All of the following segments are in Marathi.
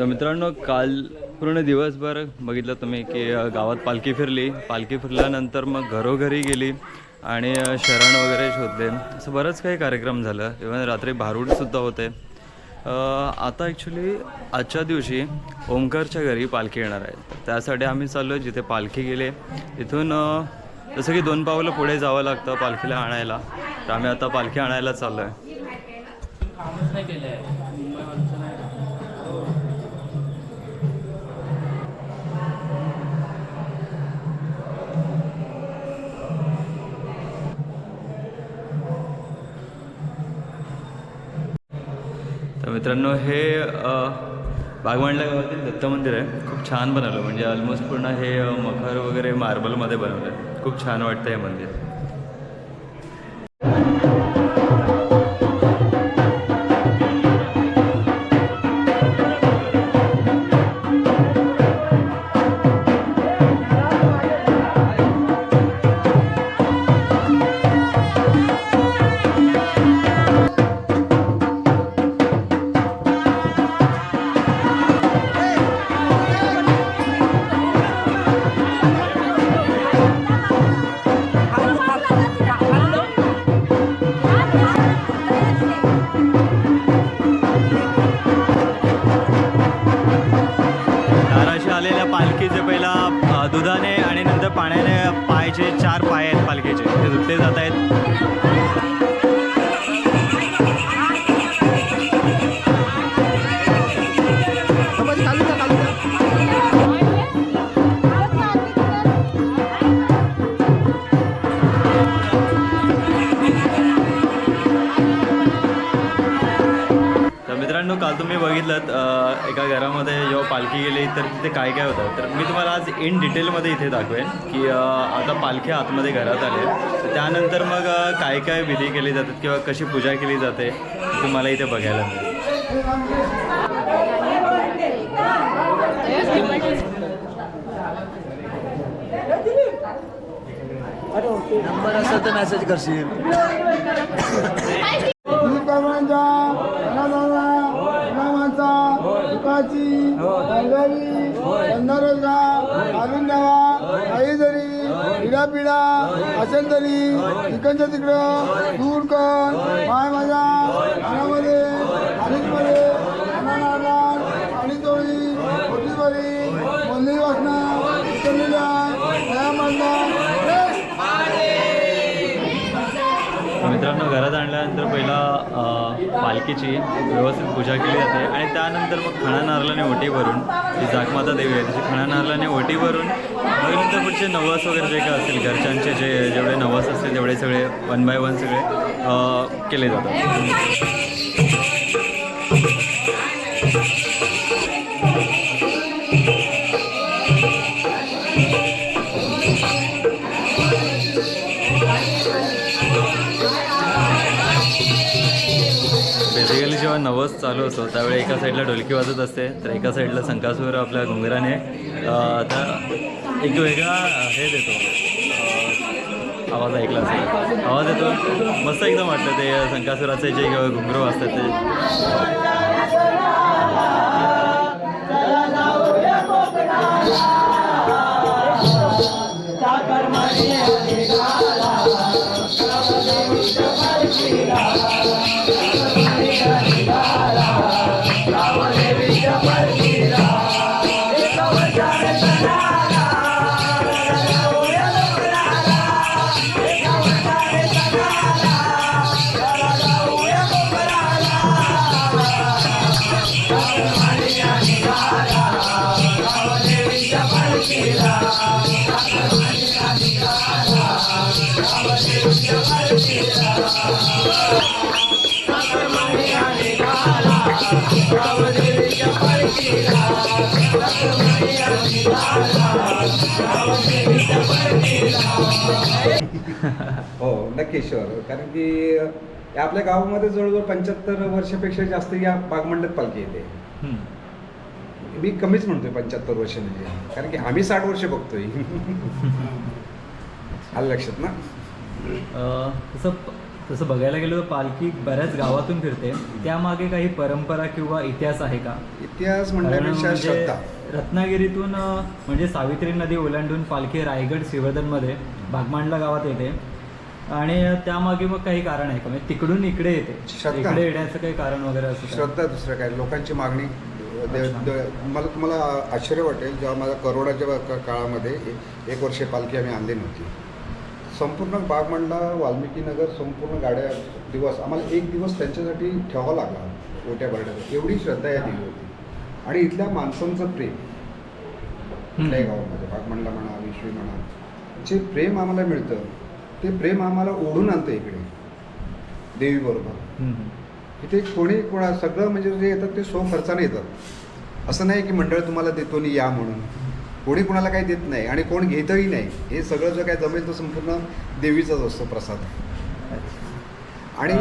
तर मित्रांनो काल पूर्ण दिवसभर बघितलं तुम्ही की गावात पालखी फिरली. पालखी फिरल्यानंतर मग घरोघरी गेली आणि शरण वगैरे शोधले. असं बरंच काही कार्यक्रम झालं. इव्हन रात्री भारूडसुद्धा होते. आता ॲक्च्युली आजच्या दिवशी ओमकारच्या घरी पालखी येणार आहे. त्यासाठी आम्ही चाललो जिथे पालखी गेले. तिथून जसं की दोन पावलं पुढे जावं लागतं पालखीला आणायला. तर आम्ही आता पालखी आणायला चाललो आहे तर मित्रांनो हे अ, गावातील दत्त मंदिर आहे. खूप छान बनवलं. म्हणजे ऑलमोस्ट पूर्ण हे मखर वगैरे मार्बलमध्ये बनवलं. आहे खूप छान वाटतं हे मंदिर. एका घरामध्ये जेव्हा पालखी गेली तर तिथे काय काय होतं? तर मी तुम्हाला आज इन डिटेलमध्ये इथे दाखवेन की आता पालखी आतमध्ये घरात आले तर त्यानंतर मग काय काय विधी केली जातात किंवा कशी पूजा केली जाते ते तुम्हाला इथे बघायला मिळेल. नंबर असेल तर मेसेज करशील. संगावी रोजगार द्यावा काही जरी पिढा असेल तरी इकडच्या तिकडं दूर कर माय मनामध्ये आणीमध्ये अनानादान आणि तोळी मोठी बरी मंदिर त्या आणल्यानंतर पहिला पालखीची व्यवस्थित पूजा केली जाते आणि त्यानंतर मग खणा नारलाने ओटी भरून जी जागमाता देवी आहे त्याची खणा नारलाने ओटी भरून मग नंतर पुढचे नवस वगैरे जे काय असतील घरच्यांचे जे जेवढे नवस असतील तेवढे सगळे वन बाय वन सगळे केले जातात. नवस चालू असतो. त्यावेळी एका साईडला ढोलकी वाजत असते तर एका साईडला संकासूर आपल्या घुंगराने आता एक वेगळा हे देतो. आवाज ऐकला असेल. आवाज येतो? मस्त एकदम वाटतं ते संकासुराचे जे घुंगरू असतात ते. हो नक्की शुअर कारण की आपल्या गावामध्ये जवळजवळ पंच्याहत्तर वर्षापेक्षा जास्त या बागमंडप पालखी येते. मी कमीच म्हणतोय पंच्याहत्तर वर्ष म्हणजे. कारण की आम्ही साठ वर्ष बघतोय. आलं लक्षात ना? तसं तसं बघायला गेलं तर पालखी बऱ्याच गावातून फिरते. त्यामागे काही परंपरा किंवा इतिहास आहे का? इतिहास म्हणण्यापेक्षा म्हणजे श्रद्धा. रत्नागिरीतून अ, म्हणजे सावित्री नदी ओलांडून पालखी रायगड श्रीवर्धनमध्ये बागमांडला गावात येते. आणि त्यामागे मग काही कारण आहे का? म्हणजे तिकडून इकडे येते. श्रद्धा. इकडे येण्याचं काही कारण वगैरे असं का? श्रद्धा दुसरं काय? लोकांची मागणी. दे- अच्छा. दे- मला तुम्हाला आश्चर्य वाटेल जेव्हा माझा करोडाच्या क- काळामध्ये ए- एक वर्ष पालखी आम्ही आणली नव्हती. संपूर्ण बागमंडला वाल्मिकी नगर संपूर्ण गाड्या दिवस. आम्हाला एक दिवस त्यांच्यासाठी ठेवावा लागला ओट्या भरण्याचा. एवढी श्रद्धा या दिली होती. आणि इथल्या माणसांचं प्रेम. कुठल्याही गावामध्ये बागमंडला म्हणा विश्वी म्हणा. जे प्रेम आम्हाला मिळतं ते प्रेम आम्हाला ओढून आणतं इकडे. देवीबरोबर. इथे कोणी कोणा सगळं म्हणजे जे येतात ते सो खर्चाने येतात. असं नाही की मंडळ तुम्हाला देतो या म्हणून. कोणी कोणाला काही देत नाही आणि कोण घेतही नाही हे सगळं जो काय जमेल तो संपूर्ण देवीचाच असतो प्रसाद. आणि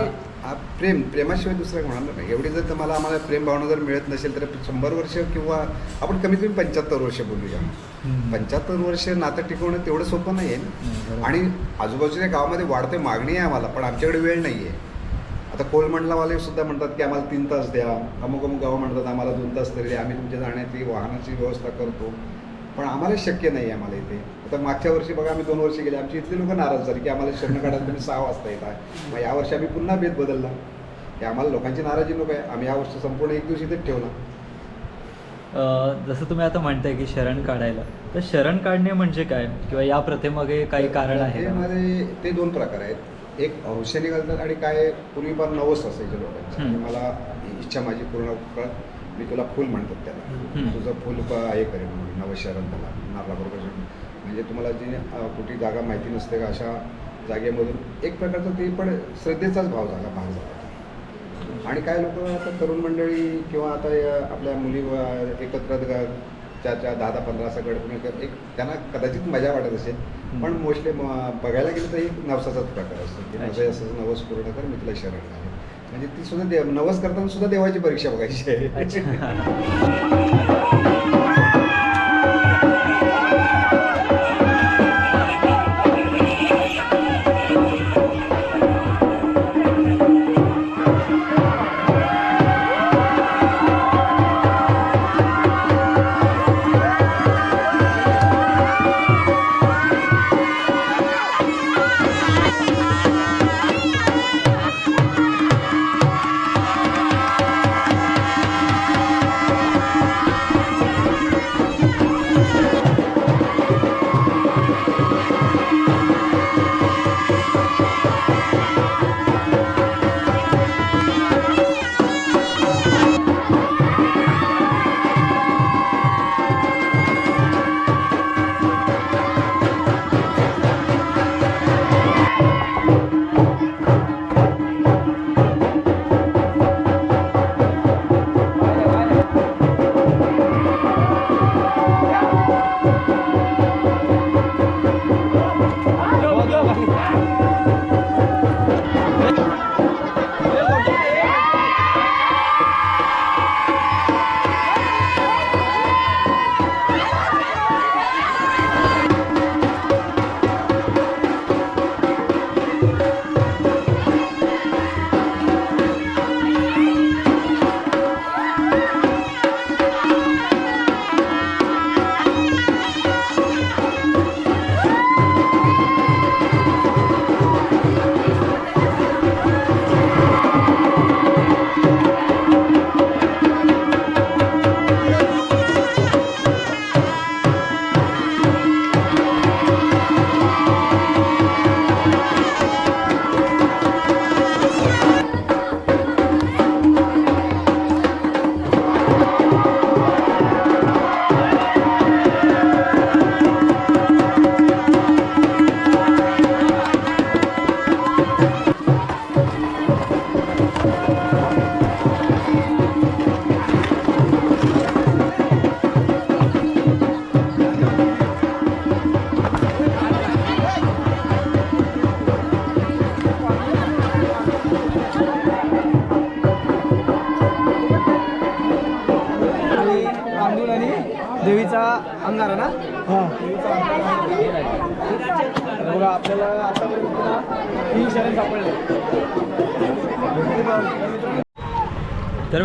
प्रेम प्रेमाशिवाय दुसरं होणार नाही. एवढी जर तुम्हाला आम्हाला प्रेम भावना जर मिळत नसेल तर शंभर वर्ष किंवा आपण कमीत कमी पंच्याहत्तर वर्ष बोलूया. पंच्याहत्तर वर्ष नातं टिकवणं तेवढं सोपं नाही आहे ना. आणि आजूबाजूच्या गावामध्ये वाढते मागणी आहे आम्हाला पण आमच्याकडे वेळ नाही आहे आता कोलमंडलावाले सुद्धा म्हणतात की आम्हाला तीन तास द्या. अमुक अमुक गावं म्हणतात आम्हाला दोन तास तरी द्या. आम्ही तुमच्या जाण्याची वाहनाची व्यवस्था करतो. पण आम्हाला शक्य नाही आहे आम्हाला इथे. आता मागच्या वर्षी बघा आम्ही दोन वर्ष गेले. आमची इथली लोक नाराज झाली की आम्हाला शरण काढायला तुम्ही सहा वाजता येत आहे मग यावर्षी आम्ही पुन्हा भेद बदलला. हे आम्हाला लोकांची नाराजी नको आहे. आम्ही यावर्षी संपूर्ण एक दिवस इथेच ठेवला. जसं तुम्ही आता म्हणताय की शरण काढायला तर शरण काढणे म्हणजे काय? किंवा या प्रथेमागे काही कारण आहे का? मध्ये ते दोन प्रकार आहेत. एक हौशेने घालतात आणि काय पूर्वीपार नवस असायचे लोकांचे. की मला इच्छा माझी पूर्ण मी तुला फुल म्हणतात त्याला. तुझं फुल हे करेन म्हणून नवशरण त्याला नारळाबरोबर म्हणजे तुम्हाला जी अ, कुठली जागा माहिती नसते का अशा जागेमधून एक प्रकारचा ते पण श्रद्धेचाच भाव झाला भाग झाला आणि काय लोक आता तरुण मंडळी किंवा आता या आपल्या मुली एकत्र चार चार दहा दहा पंधरा असं गड एक त्यांना कदाचित मजा वाटत असेल. पण मोस्टली बघायला गेलं तर एक नवसाचाच प्रकार असतो की माझं. असं नवस पूर्ण कर मी तुला शरण घालेन. म्हणजे ती सुद्धा देव नवस करताना सुद्धा देवाची परीक्षा बघायची आहे.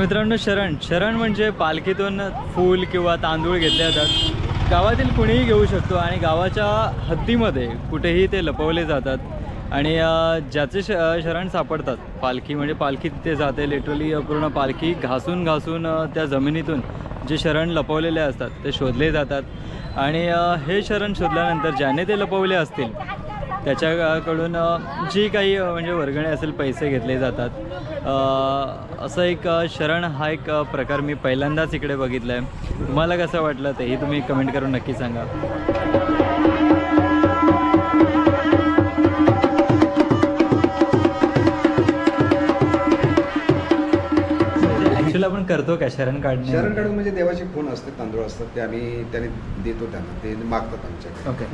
मित्रांनो शरण. शरण म्हणजे पालखीतून फूल किंवा तांदूळ घेतले जातात. गावातील कुणीही घेऊ शकतो आणि गावाच्या हद्दीमध्ये कुठेही ते लपवले जातात. आणि ज्याचे श शरण सापडतात पालखी म्हणजे पालखी तिथे जाते. लिटरली पूर्ण पालखी घासून घासून त्या जमिनीतून जे शरण लपवलेले असतात ते शोधले जातात. आणि हे शरण शोधल्यानंतर ज्याने ते लपवले असतील त्याच्याकडून जी काही म्हणजे वर्गणी असेल पैसे घेतले जातात. असं एक शरण हा एक प्रकार मी पहिल्यांदाच इकडे बघितला आहे तुम्हाला कसं वाटलं तेही तुम्ही कमेंट करून नक्की सांगा. आपण करतो का? शरण काढणे? शरण काढून म्हणजे देवाची खून असते तांदूळ असतात ते आम्ही त्याने देतो त्यांना ते मागतात आमच्याकडे. ओके.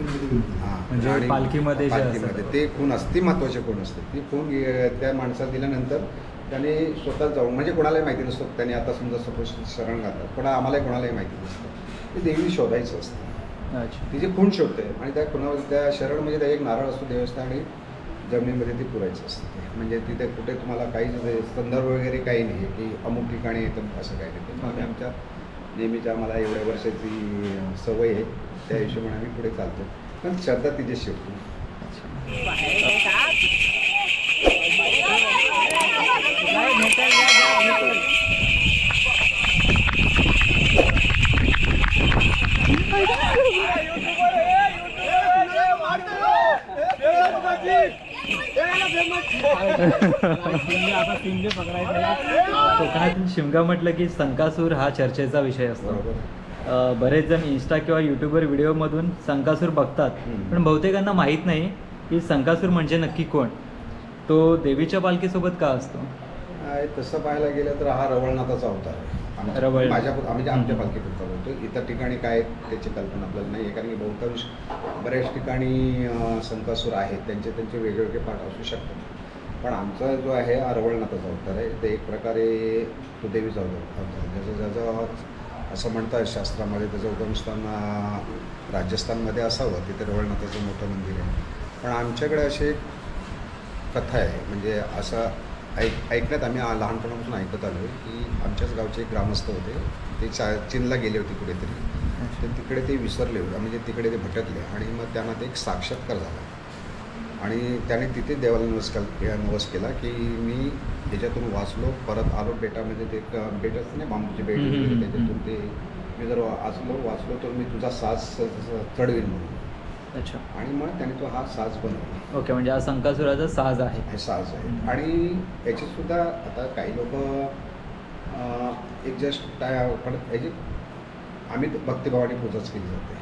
म्हणजे पालखीमध्ये जे पालखीमध्ये. असतं. ते खून असते महत्वाची खून असते ती खून अ, त्या माणसाला दिल्यानंतर त्याने स्वतः जाऊन म्हणजे कोणालाही माहिती नसतं त्याने आता समजा सपोज शरण घातलं पण आम्हालाही कोणालाही माहिती नसतं. ते देवी शोधायचं असतं. अच्छा. तिची खून शोधते आणि त्या खुणावर त्या शरण म्हणजे त्या एक नारळ असतो देवस्थान आणि जमिनीमध्ये ते पुरायचं असतं. म्हणजे तिथे कुठे तुम्हाला काही संदर्भ वगैरे काही नाही आहे की अमुक ठिकाणी येतं असं काही नाही ते आम्ही आमच्या नेहमीच्या आम्हाला एवढ्या वर्षाची सवय आहे त्या हिशोबाने आम्ही पुढे चालतो पण श्रद्धा तिथे शिवतो कोकणातील शिमगा म्हटलं की संकासूर हा चर्चेचा विषय असतो. बरेच जण इन्स्टा किंवा यूट्यूबवर व्हिडिओमधून संकासूर बघतात. पण बहुतेकांना माहीत नाही की संकासूर म्हणजे नक्की कोण. तो देवीच्या पालखीसोबत का असतो? तसं पाहायला गेलं तर हा रवळनाथाचा अवतार आहे. आम्ही जे आमच्या. पालखीपुरता बोलतो इतर ठिकाणी काय त्याची कल्पना आपल्याला नाही आहे कारण की बहुतांश बऱ्याच ठिकाणी संकासूर आहेत त्यांचे त्यांचे वेगवेगळे पाठ असू शकतात पण आमचा जो आहे हा रवळनाथाचा अवतार आहे ते एक प्रकारे तो देवीचा अवतार. ज्याचं ज्याचं असं म्हणतात शास्त्रामध्ये त्याचं उगमस्थान राजस्थानमध्ये असावं तिथे रवळनाथाचं मोठं मंदिर आहे पण आमच्याकडे अशी एक कथा आहे म्हणजे असं ऐक ऐकण्यात आम्ही लहानपणापासून ऐकत आलो की आमच्याच गावचे एक ग्रामस्थ होते. ते चा चीनला गेले होते कुठेतरी. तर तिकडे ते विसरले होते. म्हणजे तिकडे ते भटकले आणि मग त्यांना ते एक साक्षात्कार झाला. आणि त्याने तिथे देवाला नमस्कार नवस केला की मी याच्यातून वाचलो. परत आलो बेटामध्ये ते एक बेट असतं ना बांबूचे बेट. त्याच्यातून ते मी जर वाचलो वाचलो तर मी तुझा साज स- स- चढवीन म्हणून. अच्छा. आणि मग त्याने तो हा साज बनवला. ओके म्हणजे हा संकासुराचा साज आहे. हे साज आहे. हम्म. आणि याची सुद्धा आता काही लोक एक जस्ट काय पण याची आम्ही भक्तिभावाने पूजाच केली जाते.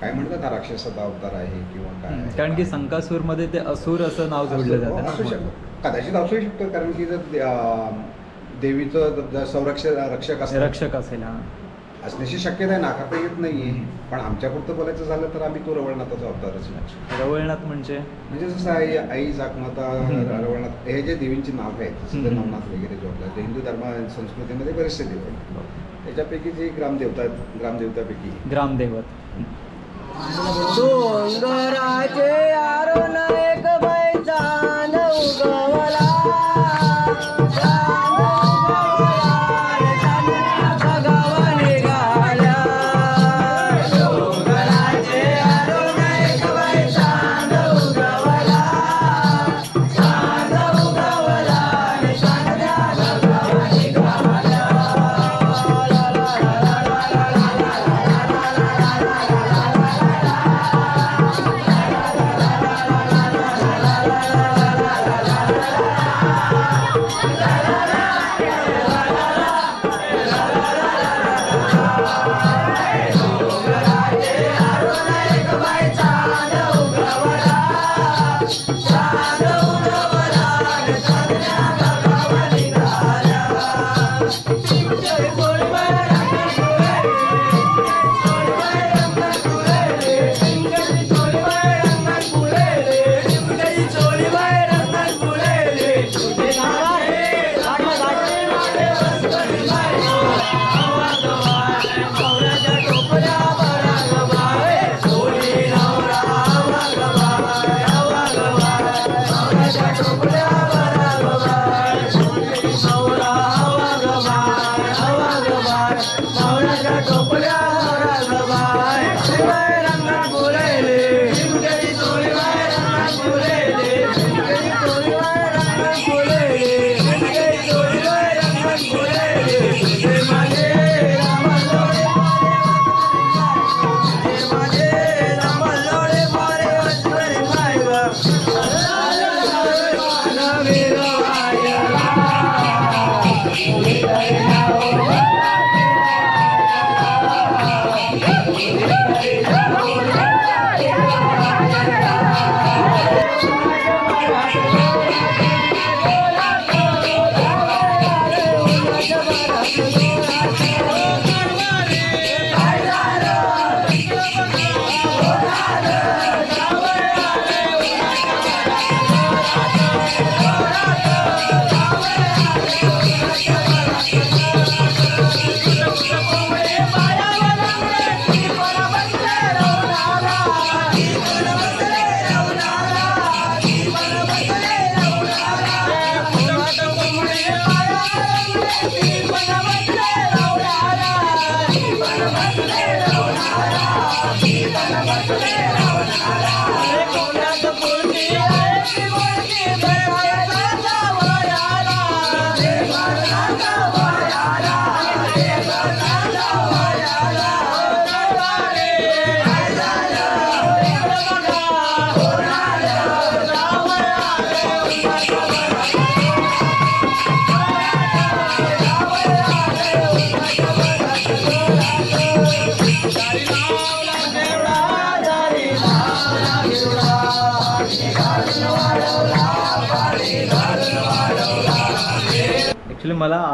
काय म्हणतात हा राक्षसाचा अवतार आहे किंवा काय हम्म. आहे. कारण की संकासूरमध्ये ते असुर असं नाव जोडलं असू- असू जातं शकतं. कदाचित असू शकतं कारण की जर दे- अं, देवीचं जर संरक्षक रक्षक असतं रक्षक असेल हा. असण्याची शक्यता आहे नाकारता येत नाहीये पण आमच्यापुरतं बोलायचं झालं तर आम्ही तो रवळनाथाचा अवतारच. रवळनाथ म्हणजे म्हणजे जसं आई आई जाकमाता. रवळनाथ हे जे देवींची नाव आहेत जसं. नवनाथ वगैरे जोडलं ते हिंदू धर्म संस्कृतीमध्ये बरेचसे देव आहेत त्याच्यापैकी जी ग्रामदेवता आहेत ग्रामदेवतापैकी ग्रामदेवत डोंगराचे आरोन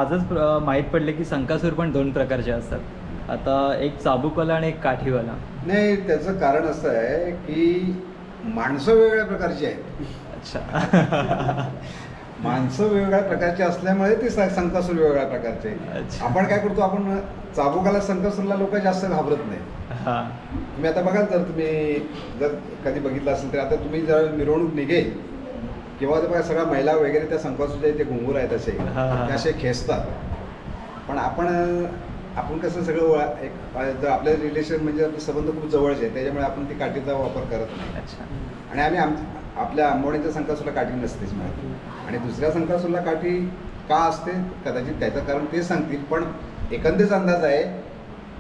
आजच माहीत पडले की संकासूर पण दोन प्रकारचे असतात. आता एक चाबूकवाला आणि एक काठीवाला. नाही त्याचं कारण असं आहे की माणसं वेगवेगळ्या प्रकारची आहेत. अच्छा. माणसं वेगवेगळ्या प्रकारची असल्यामुळे ते संकासूर वेगवेगळ्या प्रकारचे. आपण काय करतो आपण चाबुकाला संकासूरला लोक जास्त घाबरत नाही हां. तुम्ही आता बघाल जर तुम्ही जर कधी बघितलं असेल तर आता तुम्ही जर मिरवणूक निघेल किंवा ते बघा सगळ्या महिला वगैरे त्या संकासूरच्या इथे घुंगूर आहेत असे. ते असे खेचतात. पण आपण आपण कसं सगळं वळा- एक जर आपल्या रिलेशन म्हणजे आपले संबंध खूप जवळचे आहेत त्याच्यामुळे आपण ती काठीचा वापर करत नाही. आणि आम्ही आम आपल्या आंबवणीच्या संकासूरला काठी नसतेच मिळत. आणि दुसऱ्या संकासूरला काठी का असते? कदाचित त्याचं कारण ते सांगतील पण एकंदरीत अंदाज आहे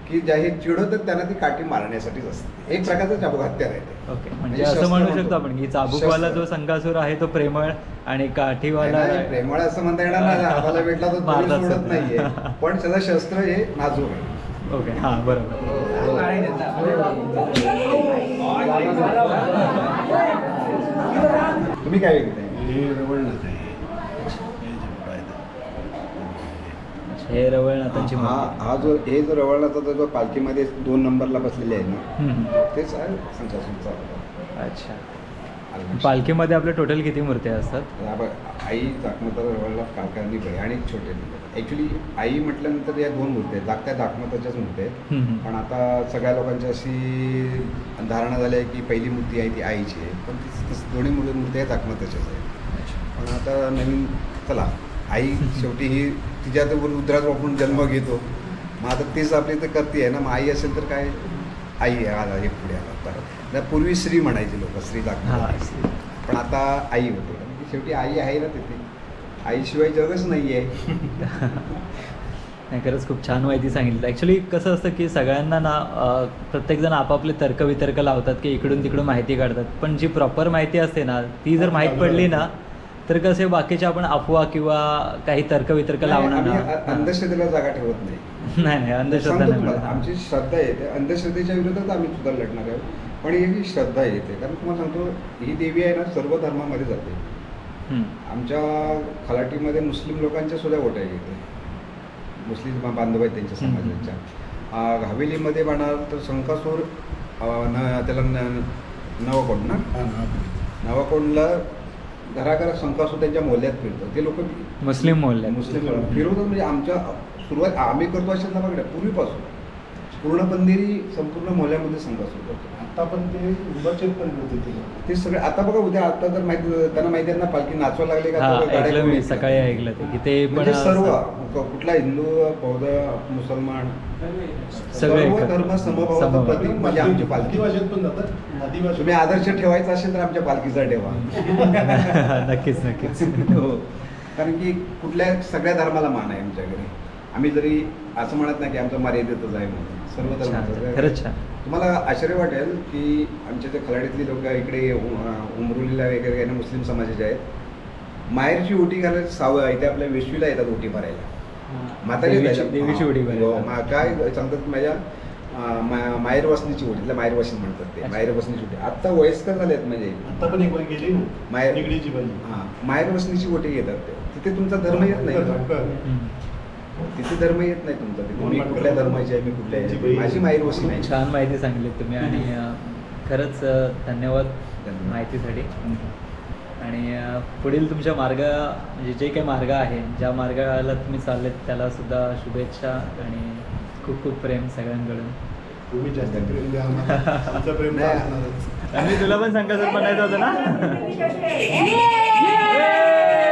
की ज्या हे चिडवतात त्यांना ती काठी मारण्यासाठीच असते. एक प्रकारचं चाबूक हत्यार आहे ते. ओके. म्हणजे म्हणजे असं शस्त्र म्हणू म्हणतो. शकतो आपण की चाबूकवाला शस्त्र. जो संकासूर आहे तो प्रेमळ आणि काठीवाला नाही, प्रेमळ असं म्हणता येणार नाही. हाताला भेटला तर तुम्ही मारतात सोडत सध्या. नाहीये. पण त्याचं शस्त्र हे नाजूक आहे. ओके. हां बरोबर. तुम्ही काय विकताय? हे हा मूर्ती. हा जो हे जो रवळनाचा जो पालखीमध्ये दोन नंबरला बसलेले आहे ना. तेच आहे अच्छा. पालखीमध्ये आपल्या टोटल किती मूर्त्या असतात? आई दाखमता रवळला काकांनी बाई आणि छोटे ॲक्च्युली आई म्हटल्यानंतर या दोन मूर्ती आहेत. धाकट्या दाखमताच्याच मूर्ती आहेत. पण आता सगळ्या लोकांची अशी धारणा झाली आहे की पहिली मूर्ती आहे ती आईची आहे. पण ती- दोन्ही मूर्ती मूर्ती आहेत दाखमताच्याच आहेत. पण आता नवीन चला. आई शेवटी ही तिच्या तर रुद्रात वापरून जन्म घेतो. मग आता तीच आपली तर करते आहे ना. मग आई असेल तर काय? आई आहे, आला हे पुढे आला. पूर्वी श्री म्हणायचे लोक श्री. दाखवत पण आता आई होते. की शेवटी आई आहे ना तिथे. आईशिवाय जगच नाही आहे नाही खरंच खूप छान माहिती सांगितलं. ॲक्च्युली कसं असतं की सगळ्यांना ना प्रत्येकजण आपापले तर्कवितर्क लावतात की इकडून तिकडून माहिती काढतात. पण जी प्रॉपर माहिती असते ना ती जर माहीत पडली ना तर कसे बाकीचे आपण अफवा किंवा काही तर्कवितर्क लावणार आम्ही ना. अ- अंधश्रद्धेला जागा ठेवत नाही. नाही नाही अंधश्रद्धा नाही. आमची श्रद्धा येते. अंधश्रद्धेच्या विरोधात आम्ही सुद्धा लढणार आहोत. पण ही श्रद्धा येते कारण तुम्हाला सांगतो ही देवी आहे ना सर्व धर्मामध्ये जाते. हम्म. आमच्या खलाटीमध्ये मुस्लिम लोकांच्या सुद्धा ओट्या येते. मुस्लिम बांधव आहेत त्यांच्या. समाजाच्या. हवेलीमध्ये म्हणाल तर संकासूर अं, न त्याला नवकोंड ना? नवाकोंडला घराघरात संकासूर त्यांच्या मोल्यात फिरतात ते लोक मुस्लिम मोहल्ले मुस्लिम फिरवतात म्हणजे आमच्या सुरुवात आम्ही करतो असेल ना बघा पूर्वीपासून. पूर्ण पंदिरी संपूर्ण मोहल्यामध्ये संकासूर करतो आता पण ते उभाचे पण होते ते ते सगळे आता बघा उद्या आता जर माहिती त्यांना माहिती आहे ना पालखी नाचवा लागले का? हा तर ऐकलं मी. सकाळी ऐकलं ते की ते पण म्हणजे सर्व कुठला हिंदू बौद्ध मुसलमान सगळे सर्व एकत्र. धर्म समभावाचं समभाव. प्रतीक म्हणजे आमची पालखी. भाषेत पण जातात. तुम्ही आदर्श ठेवायचा असेल तर आमच्या पालखीचा ठेवा. नक्कीच नक्कीच. हो. कारण की कुठल्या सगळ्या धर्माला मान आहे आमच्याकडे. आम्ही जरी असं म्हणत नाही की आमचं मर्यादेतच आहे म्हणून. सर्व छान धर्माचं खरंच छान. तुम्हाला आश्चर्य वाटेल की आमच्या जे खलाडीतली लोक इकडे उ- उमरुलीला वगैरे काही ना मुस्लिम समाजाचे आहेत. माहेरची ओटी घालायला सावं इथे आपल्या वेशवीला येतात ओटी भरायला. म्हातारी देवीची- उडी हो, काय सांगतात माझ्या अं, मा- माहेर वसनीची तिला माहेर वसनी म्हणतात ते. माहेर वसनीची ओटी आता वयस्कर झालेत म्हणजे आता पण एक गेली बाई हा वसनीची ओटी घेतात ते तिथे तुमचा धर्म येत नाही. तिथे धर्म येत नाही तुमचा तिथे मी कुठल्या. धर्माची आहे मी कुठल्या माझी माहेर वसनी नाही छान माहिती सांगितली तुम्ही आणि खरंच धन्यवाद. माहितीसाठी आणि पुढील तुमच्या मार्ग म्हणजे जे काही मार्ग आहे ज्या मार्गाला तुम्ही चाललेत त्याला सुद्धा शुभेच्छा आणि खूप खूप प्रेम सगळ्यांकडून तुम्ही जास्त प्रेम द्या. आमचं प्रेम तर नाही. असणारच. आणि तुला पण संकासर बनायचं होतं ना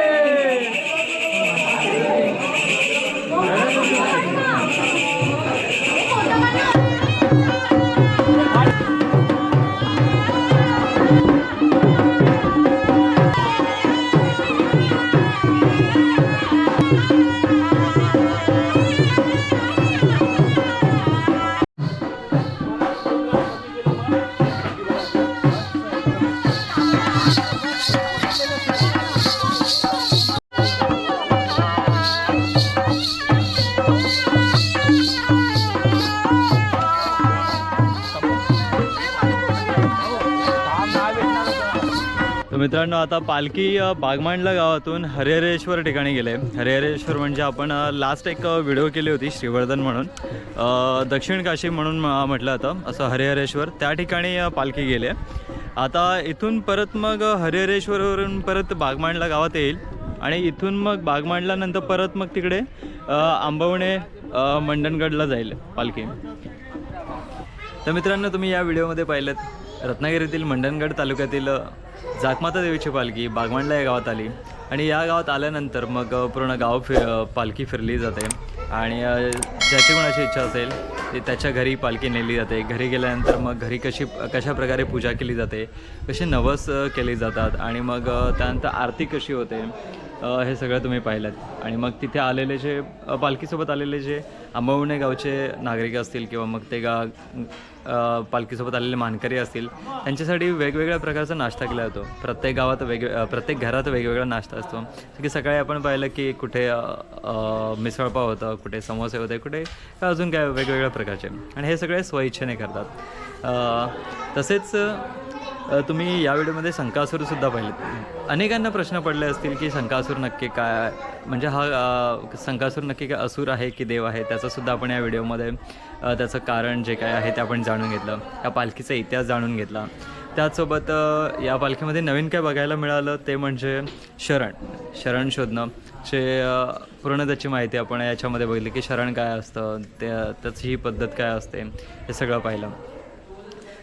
मित्रांनो आता पालखी बागमांडला गावातून हरिहरेश्वर ठिकाणी गेले. हरिहरेश्वर म्हणजे आपण लास्ट एक व्हिडिओ केली होती श्रीवर्धन म्हणून. दक्षिण काशी म्हणून म्हटलं होतं असं हरिहरेश्वर. त्या ठिकाणी पालखी गेले आता इथून परत मग हरिहरेश्वरवरून परत बागमांडला गावात येईल. आणि इथून मग बागमांडल्यानंतर परत मग तिकडे आंबवणे मंडणगडला जाईल पालखी. तर मित्रांनो तुम्ही या व्हिडिओमध्ये पाहिलं रत्नागिरीतील मंडणगड तालुक्यातील जाकमाता देवीची पालखी बागमांडला या गावात आली. आणि या गावात आल्यानंतर मग पूर्ण गाव फि पालखी फिरली जाते. आणि ज्याची कोणाची इच्छा असेल ते त्याच्या घरी पालखी नेली जाते. घरी गेल्यानंतर मग घरी कशी कशा प्रकारे पूजा केली जाते कशी नवस केली जातात आणि मग त्यानंतर आरती कशी होते हे सगळं तुम्ही पाहिलं आणि मग तिथे आलेले जे पालखीसोबत आलेले जे आंबवणे गावचे नागरिक असतील किंवा मग ते गा पालखीसोबत आलेले मानकरी असतील त्यांच्यासाठी वेगवेगळ्या प्रकारचा नाश्ता केला जातो. प्रत्येक गावात वेग प्रत्येक घरात वेगवेगळा नाश्ता असतो. की सकाळी आपण पाहिलं की कुठे मिसळपाव होतं कुठे समोसे होते कुठे अजून काय वेगवेगळ्या प्रकारचे. आणि हे सगळे स्वइच्छेने करतात. तसेच तुम्ही या व्हिडिओमध्ये शंकासूरसुद्धा पाहिलेत. अनेकांना प्रश्न पडले असतील की संकासूर नक्की काय म्हणजे हा शंकासूर संकासूर नक्की काय असुर आहे की देव आहे? त्याचंसुद्धा आपण या व्हिडिओमध्ये त्याचं कारण जे काय आहे ते आपण जाणून घेतलं. या पालखीचा इतिहास जाणून घेतला. त्याचसोबत या पालखीमध्ये नवीन काय बघायला मिळालं ते म्हणजे शरण. शरण शोधणं. जे पूर्ण त्याची माहिती आपण याच्यामध्ये बघितली की शरण काय असतं त्या त्याची ही पद्धत काय असते हे सगळं पाहिलं.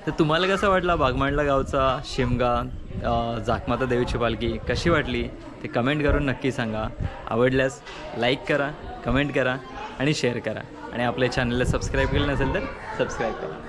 तर तुम्हाला कसा वाटला बागमांडला गावचा शिमगा जाखमाता देवीची पालखी कशी वाटली? ते कमेंट करून नक्की सांगा. आवडल्यास लाईक करा कमेंट करा आणि शेअर करा. आणि आपल्या चॅनलला सबस्क्राईब केलं नसेल तर सबस्क्राईब करा.